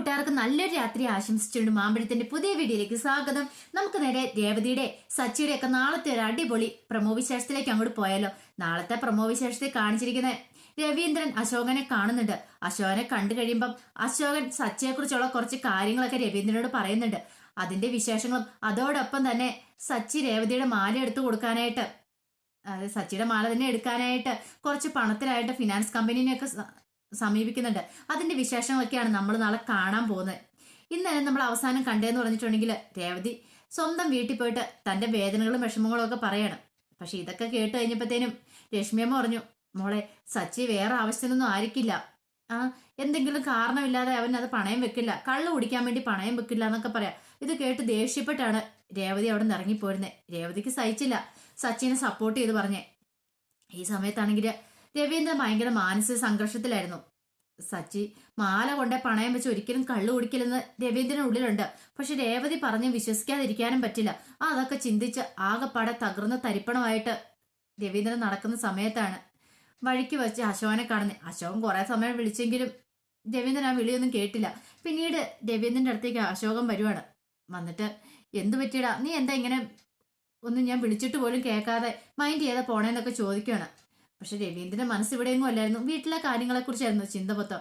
കൂട്ടുകാർക്ക് നല്ലൊരു രാത്രി ആശംസിച്ചുകൊണ്ട് മാമ്പഴത്തിന്റെ പുതിയ വീഡിയോയിലേക്ക് സ്വാഗതം. നമുക്ക് നേരെ രേവതിയുടെ സച്ചിയുടെ ഒക്കെ നാളത്തെ ഒരു അടിപൊളി പ്രമോ വിശേഷത്തിലേക്ക് അങ്ങോട്ട് പോയാലോ. നാളത്തെ പ്രമോ വിശേഷത്തിൽ കാണിച്ചിരിക്കുന്ന രവീന്ദ്രൻ അശോകനെ കാണുന്നുണ്ട്. അശോകനെ കണ്ടു കഴിയുമ്പം അശോകൻ സച്ചിയെ കുറിച്ചുള്ള കുറച്ച് കാര്യങ്ങളൊക്കെ രവീന്ദ്രനോട് പറയുന്നുണ്ട്. അതിന്റെ വിശേഷങ്ങളും അതോടൊപ്പം തന്നെ സച്ചി രേവതിയുടെ മാല എടുത്തു കൊടുക്കാനായിട്ട് അതായത് സച്ചിയുടെ മാല തന്നെ എടുക്കാനായിട്ട് കുറച്ച് പണത്തിലായിട്ട് ഫിനാൻസ് കമ്പനീനെയൊക്കെ സമീപിക്കുന്നുണ്ട്. അതിന്റെ വിശേഷങ്ങളൊക്കെയാണ് നമ്മൾ നാളെ കാണാൻ പോകുന്നത്. ഇന്നലെ നമ്മൾ അവസാനം കണ്ടേന്ന് പറഞ്ഞിട്ടുണ്ടെങ്കിൽ രേവതി സ്വന്തം വീട്ടിൽ പോയിട്ട് തന്റെ വേദനകളും വിഷമങ്ങളും ഒക്കെ പറയാണ്. പക്ഷെ ഇതൊക്കെ കേട്ട് കഴിഞ്ഞപ്പോഴത്തേനും രശ്മിയമ്മ പറഞ്ഞു മോളെ സച്ചി വേറെ ആവശ്യത്തിനൊന്നും ആയിരിക്കില്ല. ആ എന്തെങ്കിലും കാരണമില്ലാതെ അവൻ അത് പണയം വെക്കില്ല. കള്ളു കുടിക്കാൻ വേണ്ടി പണയം വെക്കില്ല എന്നൊക്കെ പറയാം. ഇത് കേട്ട് ദേഷ്യപ്പെട്ടാണ് രേവതി അവിടെ നിന്ന് ഇറങ്ങിപ്പോരുന്നത് രേവതിക്ക് സഹിച്ചില്ല. സച്ചിനെ സപ്പോർട്ട് ചെയ്ത് പറഞ്ഞേ. ഈ സമയത്താണെങ്കിൽ രവീന്ദ്രൻ ഭയങ്കര മാനസിക സംഘർഷത്തിലായിരുന്നു. സച്ചി മാല കൊണ്ടേ പണയം വെച്ച് ഒരിക്കലും കള്ളു കുടിക്കില്ലെന്ന് രവീന്ദ്രൻ ഉള്ളിലുണ്ട്. പക്ഷെ രേവതി പറഞ്ഞ് വിശ്വസിക്കാതിരിക്കാനും പറ്റില്ല. അതൊക്കെ ചിന്തിച്ച് ആകെപ്പാടെ തകർന്ന തരിപ്പണമായിട്ട് രവീന്ദ്രൻ നടക്കുന്ന സമയത്താണ് വഴിക്ക് വെച്ച് അശോകനെ കാണുന്നത് അശോകൻ കുറെ സമയം വിളിച്ചെങ്കിലും രവീന്ദ്രൻ ആ വിളിയൊന്നും കേട്ടില്ല. പിന്നീട് രവീന്ദ്രന്റെ അടുത്തേക്ക് അശോകൻ വരുവാണ്. വന്നിട്ട് എന്തു പറ്റിയടാ? നീ എന്താ ഇങ്ങനെ ഒന്നും ഞാൻ വിളിച്ചിട്ട് പോലും കേൾക്കാതെ മൈൻഡ് ചെയ്താൽ പോണേന്നൊക്കെ ചോദിക്കുകയാണ് പക്ഷെ രവീന്ദ്രന്റെ മനസ്സ് ഇവിടെയെങ്ങും അല്ലായിരുന്നു. വീട്ടിലെ കാര്യങ്ങളെക്കുറിച്ചായിരുന്നു ചിന്ത മൊത്തം.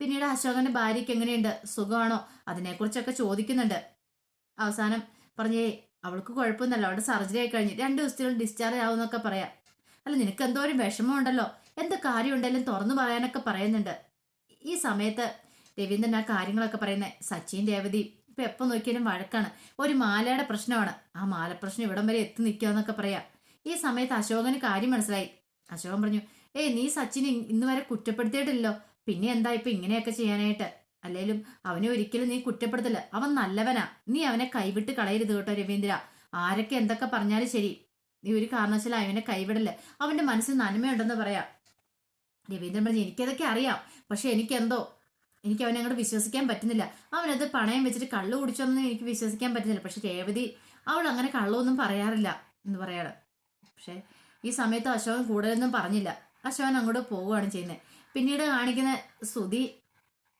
പിന്നീട് അശോകന്റെ ഭാര്യയ്ക്ക് എങ്ങനെയുണ്ട്? സുഖമാണോ? അതിനെക്കുറിച്ചൊക്കെ ചോദിക്കുന്നുണ്ട്. അവസാനം പറഞ്ഞേ അവൾക്ക് കുഴപ്പമൊന്നുമല്ല. അവിടെ സർജറി ആയി കഴിഞ്ഞ് രണ്ട് ദിവസത്തിനുള്ളിൽ ഡിസ്ചാർജ് ആവുമെന്നൊക്കെ പറയാം. അല്ല നിനക്ക് എന്തോ ഒരു വിഷമം ഉണ്ടല്ലോ എന്ത് കാര്യം ഉണ്ടെങ്കിലും തുറന്നു പറയാനൊക്കെ പറയുന്നുണ്ട്. ഈ സമയത്ത് രവീന്ദ്രൻ ആ കാര്യങ്ങളൊക്കെ പറയുന്നത് സച്ചിൻ രേവതി ഇപ്പൊ എപ്പോ നോക്കിയാലും വഴക്കാണ്. ഒരു മാലയുടെ പ്രശ്നമാണ്. ആ മാല പ്രശ്നം ഇവിടം വരെ എത്തി നിൽക്കുക എന്നൊക്കെ പറയാം. ഈ സമയത്ത് അശോകന് കാര്യം മനസ്സിലായി. അശോകൻ പറഞ്ഞു ഏയ് നീ സച്ചിനെ ഇന്ന് വരെ കുറ്റപ്പെടുത്തിയിട്ടില്ലല്ലോ. പിന്നെ എന്താ ഇപ്പൊ ഇങ്ങനെയൊക്കെ ചെയ്യാനായിട്ട്? അല്ലേലും അവനെ ഒരിക്കലും നീ കുറ്റപ്പെടുത്തില്ല. അവൻ നല്ലവനാ. നീ അവനെ കൈവിട്ട് കളയരുത് കേട്ടോ രവീന്ദ്ര. ആരൊക്കെ എന്തൊക്കെ പറഞ്ഞാലും ശരി. നീ ഒരു കാരണവശാലും അവനെ കൈവിടല്ലേ. അവന്റെ മനസ്സിൽ നന്മയുണ്ടെന്ന് പറയാം. രവീന്ദ്രൻ പറഞ്ഞു എനിക്കതൊക്കെ അറിയാം. പക്ഷെ എനിക്കെന്തോ? എനിക്ക് അവനെ അങ്ങോട്ട് വിശ്വസിക്കാൻ പറ്റുന്നില്ല. അവനത് പണയം വെച്ചിട്ട് കള്ളു കുടിച്ചൊന്നും എനിക്ക് വിശ്വസിക്കാൻ പറ്റുന്നില്ല. പക്ഷെ രേവതി അവൾ അങ്ങനെ കള്ളൊന്നും പറയാറില്ല എന്ന് പറയാണ്. പക്ഷെ ഈ സമയത്ത് അശോകൻ കൂടുതലൊന്നും പറഞ്ഞില്ല. അശോകൻ അങ്ങോട്ട് പോവുകയാണ് ചെയ്യുന്നത് പിന്നീട് കാണിക്കുന്ന സുധി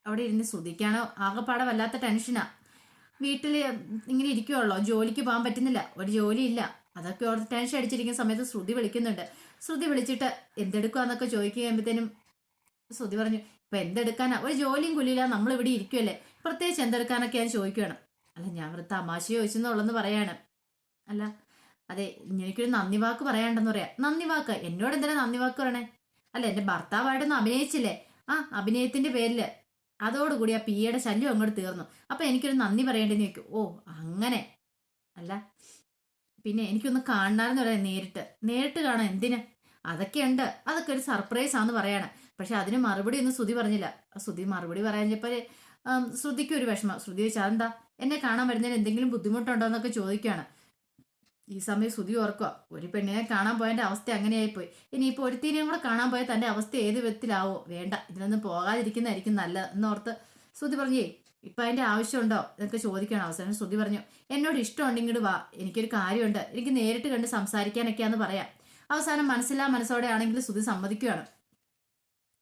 അവിടെ ഇരുന്ന് സുധിക്കാണോ ആകെപ്പാടെ വല്ലാത്ത ടെൻഷനാ. വീട്ടിൽ ഇങ്ങനെ ഇരിക്കുവുള്ളോ ജോലിക്ക് പോകാൻ പറ്റുന്നില്ല ഒരു ജോലി ഇല്ല അതൊക്കെ ഓർത്ത് ടെൻഷൻ അടിച്ചിരിക്കുന്ന സമയത്ത് ശ്രുതി വിളിക്കുന്നുണ്ട്. ശ്രുതി വിളിച്ചിട്ട് എന്തെടുക്കുകയെന്നൊക്കെ ചോദിക്കുമ്പോഴത്തേനും ശ്രുതി പറഞ്ഞു ഇപ്പൊ എന്തെടുക്കാനാ? ഒരു ജോലിയും കുലിയില്ല നമ്മൾ ഇവിടെ ഇരിക്കുമല്ലേ പ്രത്യേകിച്ച് എന്തെടുക്കാനൊക്കെ ഞാൻ ചോദിക്കുകയാണ് അല്ല ഞാൻ വൃത്ത തമാശ ചോദിച്ചെന്നുള്ളെന്ന് പറയാണ്. അല്ല അതെ എനിക്കൊരു നന്ദി വാക്ക് പറയാണ്ടെന്ന് പറയാം. നന്ദി വാക്ക് എന്നോട് എന്തിനാ നന്ദി വാക്ക് പറയണേ? അല്ല എന്റെ ഭർത്താവായിട്ടൊന്ന് അഭിനയിച്ചില്ലേ? ആ അഭിനയത്തിന്റെ പേരിൽ. അതോടുകൂടി ആ പിയുടെ ശല്യം അങ്ങോട്ട് തീർന്നു. അപ്പൊ എനിക്കൊരു നന്ദി പറയേണ്ടെന്ന് ചോദിക്കും. ഓ അങ്ങനെ. അല്ല പിന്നെ എനിക്കൊന്ന് കാണണമെന്ന് പറയാം നേരിട്ട്. നേരിട്ട് കാണാൻ എന്തിന്? അതൊക്കെ ഉണ്ട്. അതൊക്കെ ഒരു സർപ്രൈസ് ആണെന്ന് പറയാണ്. പക്ഷെ അതിന് മറുപടി ഒന്നും ശ്രുതി പറഞ്ഞില്ല. ശ്രുതി മറുപടി പറയാഞ്ഞപ്പോൾ ശ്രുതിക്ക് ഒരു വിഷമം. ശ്രുതി ചോദിച്ചാൽ അതെന്താ? എന്നെ കാണാൻ വരുന്നതിന് എന്തെങ്കിലും ബുദ്ധിമുട്ടുണ്ടോ എന്നൊക്കെ ചോദിക്കുകയാണ്. ഈ സമയം ശ്രുതി ഓർക്കുക ഒരു പെണ്ണിനെ കാണാൻ പോയതിന്റെ അവസ്ഥ അങ്ങനെയായിപ്പോയി. ഇനിയിപ്പോൾ ഒരുത്തിനെയും കൂടെ കാണാൻ പോയാൽ തന്റെ അവസ്ഥ ഏത് വിധത്തിലാവോ? വേണ്ട ഇതിനൊന്നും പോകാതിരിക്കുന്നതായിരിക്കും നല്ലത് എന്നോർത്ത് ശ്രുതി പറഞ്ഞേ ഇപ്പൊ അതിന്റെ ആവശ്യമുണ്ടോ? എന്നൊക്കെ ചോദിക്കണം അവസാനം ശ്രുതി പറഞ്ഞു എന്നോട് ഇഷ്ടമുണ്ടെങ്കിൽ വാ എനിക്കൊരു കാര്യമുണ്ട് എനിക്ക് നേരിട്ട് കണ്ട് സംസാരിക്കാനൊക്കെയാന്ന് പറയാം. അവസാനം മനസ്സിലാ മനസ്സോടെ ആണെങ്കിൽ ശ്രുതി സമ്മതിക്കുകയാണ്.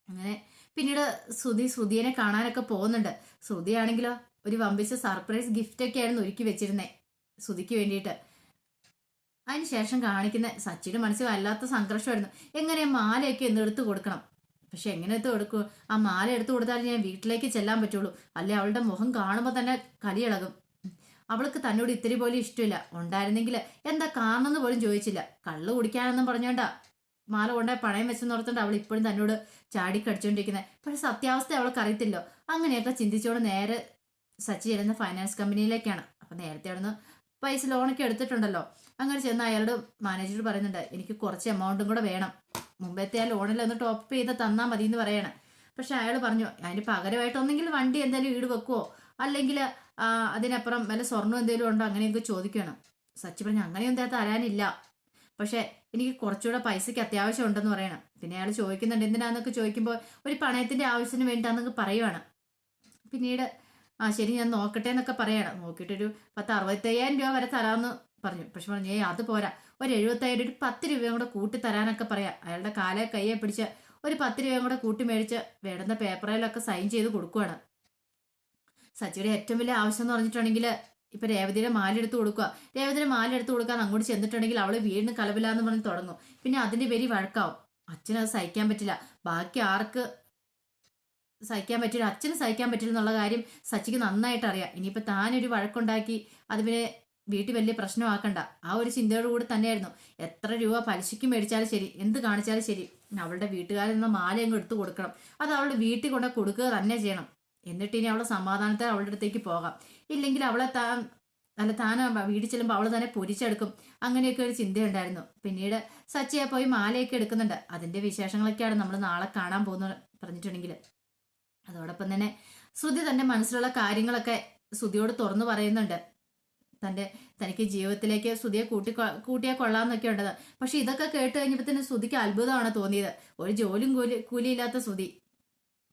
അങ്ങനെ പിന്നീട് ശ്രുതി ശ്രുതിയെ കാണാനൊക്കെ പോകുന്നുണ്ട്. ശ്രുതിയാണെങ്കിലോ ഒരു വമ്പിച്ച സർപ്രൈസ് ഗിഫ്റ്റ് ഒക്കെ ആയിരുന്നു ഒരുക്കി വെച്ചിരുന്നേ ശ്രുതിക്ക് വേണ്ടിയിട്ട്. അതിനുശേഷം കാണിക്കുന്ന സച്ചിയുടെ മനസ്സിൽ വല്ലാത്ത സംഘർഷമായിരുന്നു. എങ്ങനെ മാലയൊക്കെ എടുത്തു കൊടുക്കണം? പക്ഷെ എങ്ങനെ എടുത്ത് കൊടുക്കും? ആ മാല എടുത്തു കൊടുത്താൽ ഞാൻ വീട്ടിലേക്ക് ചെല്ലാൻ പറ്റുള്ളൂ. അല്ലെ? അവളുടെ മുഖം കാണുമ്പോൾ തന്നെ കലിയിളകും അവൾക്ക് തന്നോട് ഇത്തിരി പോലും ഇഷ്ടമില്ല. ഉണ്ടായിരുന്നെങ്കിൽ എന്താ കാണണമെന്ന് പോലും ചോദിച്ചില്ല. കള്ളു കുടിക്കാനെന്നും പറഞ്ഞോണ്ട. മാല കൊണ്ടായി പണയം വെച്ചെന്ന് ഓർത്തോണ്ട് അവൾ ഇപ്പോഴും തന്നോട് ചാടിക്കടിച്ചോണ്ടിരിക്കുന്നത് പക്ഷെ സത്യാവസ്ഥ അവൾക്ക് അറിയത്തില്ലോ. അങ്ങനെയൊക്കെ ചിന്തിച്ചോണ്ട് നേരെ സച്ചി ചെല്ലുന്ന ഫൈനാൻസ് കമ്പനിയിലേക്കാണ് അപ്പൊ നേരത്തെ അവിടുന്ന് പൈസ ലോണൊക്കെ എടുത്തിട്ടുണ്ടല്ലോ. അങ്ങനെ ചെന്ന് അയാളോട് മാനേജർ പറയുന്നുണ്ട് എനിക്ക് കുറച്ച് എമൗണ്ടും കൂടെ വേണം. മുമ്പത്തെ ആ ലോണിൽ ഒന്ന് ടോപ്പ് ചെയ്ത് തന്നാൽ മതി എന്ന് പറയണം. പക്ഷെ അയാൾ പറഞ്ഞു അതിന് പകരമായിട്ട് ഒന്നെങ്കിൽ വണ്ടി എന്തായാലും ഈട് വെക്കുവോ? അല്ലെങ്കിൽ അതിനപ്പുറം വല്ല സ്വർണം എന്തെങ്കിലും ഉണ്ടോ? അങ്ങനെയൊക്കെ ചോദിക്കണം സച്ചി പറഞ്ഞു അങ്ങനെയൊന്നും എന്താ തരാനില്ല. പക്ഷെ എനിക്ക് കുറച്ചുകൂടെ പൈസയ്ക്ക് അത്യാവശ്യം ഉണ്ടെന്ന് പറയണം. പിന്നെ അയാൾ ചോദിക്കുന്നുണ്ട് എന്തിനാന്നൊക്കെ ചോദിക്കുമ്പോൾ ഒരു പണയത്തിന്റെ ആവശ്യത്തിന് വേണ്ടിയാന്നൊക്കെ പറയുവാണ്. പിന്നീട് ആ ശരി ഞാൻ നോക്കട്ടെ എന്നൊക്കെ പറയണം. നോക്കിയിട്ടൊരു പത്ത് അറുപത്തയ്യായിരം രൂപ വരെ തരാമെന്ന് പറഞ്ഞു. പക്ഷെ പറഞ്ഞു ഏ അത് പോരാ. ഒരു എഴുപത്തയ്യായിരം ഒരു പത്ത് രൂപയും കൂടെ കൂട്ടി തരാനൊക്കെ പറയാം. അയാളുടെ കാലെ കയ്യെ പിടിച്ച് ഒരു പത്ത് രൂപയും കൂടെ കൂട്ടി മേടിച്ച് വേണ്ടുന്ന പേപ്പറിലൊക്കെ സൈൻ ചെയ്ത് കൊടുക്കുവാണ്. സച്ചിയുടെ ഏറ്റവും വലിയ ആവശ്യം എന്ന് പറഞ്ഞിട്ടുണ്ടെങ്കിൽ ഇപ്പൊ രേവതിയുടെ മാല എടുത്ത് കൊടുക്കുക. രേവതിയുടെ മാല എടുത്ത് കൊടുക്കാൻ അങ്ങോട്ട് ചെന്നിട്ടുണ്ടെങ്കിൽ അവൾ വീടിന് കലപിലാന്ന് പറഞ്ഞ് തുടങ്ങും. പിന്നെ അതിന്റെ പേര് വഴക്കാവും. അച്ഛനത് സഹിക്കാൻ പറ്റില്ല. ബാക്കി ആർക്ക് സഹിക്കാൻ പറ്റില്ല അച്ഛന് സഹിക്കാൻ പറ്റില്ല എന്നുള്ള കാര്യം സച്ചിക്ക് നന്നായിട്ട് അറിയാം. ഇനിയിപ്പോൾ താനൊരു വഴക്കുണ്ടാക്കി അത് പിന്നെ വീട്ടിൽ വലിയ പ്രശ്നമാക്കണ്ട. ആ ഒരു ചിന്തയോട് കൂടി തന്നെയായിരുന്നു. എത്ര രൂപ പലിശയ്ക്ക് മേടിച്ചാലും ശരി എന്ത് കാണിച്ചാലും ശരി അവളുടെ വീട്ടുകാരിൽ നിന്ന് മാല അങ്ങ് എടുത്തു കൊടുക്കണം. അത് അവളുടെ വീട്ടിൽ കൊണ്ട് കൊടുക്കുക തന്നെ ചെയ്യണം. എന്നിട്ട് ഇനി അവളെ സമാധാനത്തെ അവളുടെ അടുത്തേക്ക് പോകാം. ഇല്ലെങ്കിൽ അവളെ താൻ അല്ല താൻ വീട്ടിൽ ചെല്ലുമ്പോൾ അവൾ തന്നെ പൊരിച്ചെടുക്കും. അങ്ങനെയൊക്കെ ഒരു ചിന്തയുണ്ടായിരുന്നു. പിന്നീട് സച്ചിയെ പോയി മാലയൊക്കെ എടുക്കുന്നുണ്ട്. അതിന്റെ വിശേഷങ്ങളൊക്കെയാണ് നമ്മൾ നാളെ കാണാൻ പോകുന്നത് പറഞ്ഞിട്ടുണ്ടെങ്കിൽ. അതോടൊപ്പം തന്നെ ശ്രുതി തന്റെ മനസ്സിലുള്ള കാര്യങ്ങളൊക്കെ ശ്രുതിയോട് തുറന്നു പറയുന്നുണ്ട്. തന്റെ തനിക്ക് ജീവിതത്തിലേക്ക് ശ്രുതിയെ കൂട്ടി കൂട്ടിയാൽ കൊള്ളാന്നൊക്കെ ഉണ്ടത്. പക്ഷെ ഇതൊക്കെ കേട്ട് കഴിഞ്ഞപ്പോൾ തന്നെ ശ്രുതിക്ക് അത്ഭുതമാണ് തോന്നിയത്. ഒരു ജോലിയും കൂലി കൂലിയില്ലാത്ത ശ്രുതി.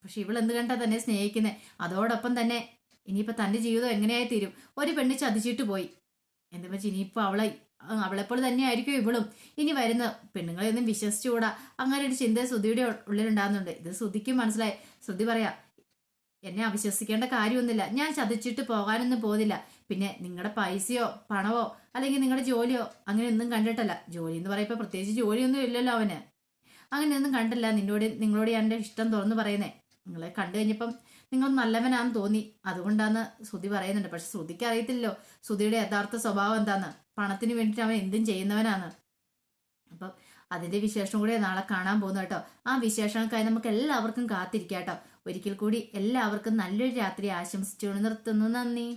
പക്ഷെ ഇവൾ എന്ത് കണ്ടാ തന്നെ സ്നേഹിക്കുന്നത് അതോടൊപ്പം തന്നെ ഇനിയിപ്പോ തന്റെ ജീവിതം എങ്ങനെയായി തീരും ഒരു പെണ്ണ് ചതിച്ചിട്ട് പോയി. എന്താ വെച്ചാൽ ഇനിയിപ്പോ അവളെ അവളെപ്പോൾ തന്നെയായിരിക്കും ഇവളും. ഇനി വരുന്ന പെണ്ണുങ്ങളെ ഒന്നും വിശ്വസിച്ചുകൂടാ. അങ്ങനെ ഒരു ചിന്ത ശ്രുതിയുടെ ഉള്ളിലുണ്ടാകുന്നുണ്ട്. ഇത് ശ്രുതിക്കും മനസ്സിലായി. ശ്രുതി പറയാ എന്നെ അവിശ്വസിക്കേണ്ട കാര്യമൊന്നുമില്ല. ഞാൻ ചതിച്ചിട്ട് പോകാനൊന്നും പോകുന്നില്ല പിന്നെ നിങ്ങളുടെ പൈസയോ പണമോ അല്ലെങ്കിൽ നിങ്ങളുടെ ജോലിയോ അങ്ങനെ ഒന്നും കണ്ടിട്ടല്ല. ജോലി എന്ന് പറയുമ്പോൾ പ്രത്യേകിച്ച് ജോലിയൊന്നും ഇല്ലല്ലോ അവന്. അങ്ങനെയൊന്നും കണ്ടില്ല നിന്നോട് നിങ്ങളോട് ഞാൻ എന്റെ ഇഷ്ടം തുറന്നു പറയുന്നേ. നിങ്ങളെ കണ്ടു കഴിഞ്ഞപ്പം നിങ്ങൾ നല്ലവനാന്ന് തോന്നി. അതുകൊണ്ടാന്ന് ശ്രുതി പറയുന്നുണ്ട്. പക്ഷെ ശ്രുതിക്ക് അറിയത്തില്ലല്ലോ. ശ്രുതിയുടെ യഥാർത്ഥ സ്വഭാവം എന്താന്ന്. പണത്തിന് വേണ്ടിയിട്ട് അവൻ എന്തും ചെയ്യുന്നവനാണ് അപ്പം അതിന്റെ വിശേഷം കൂടെ നാളെ കാണാൻ പോകുന്നു കേട്ടോ. ആ വിശേഷങ്ങൾക്കായി നമുക്ക് എല്ലാവർക്കും കാത്തിരിക്കാം കേട്ടോ. ഒരിക്കൽ കൂടി എല്ലാവർക്കും നല്ലൊരു രാത്രി ആശംസിച്ചുകൊണ്ട് നിർത്തുന്നു. നന്ദി.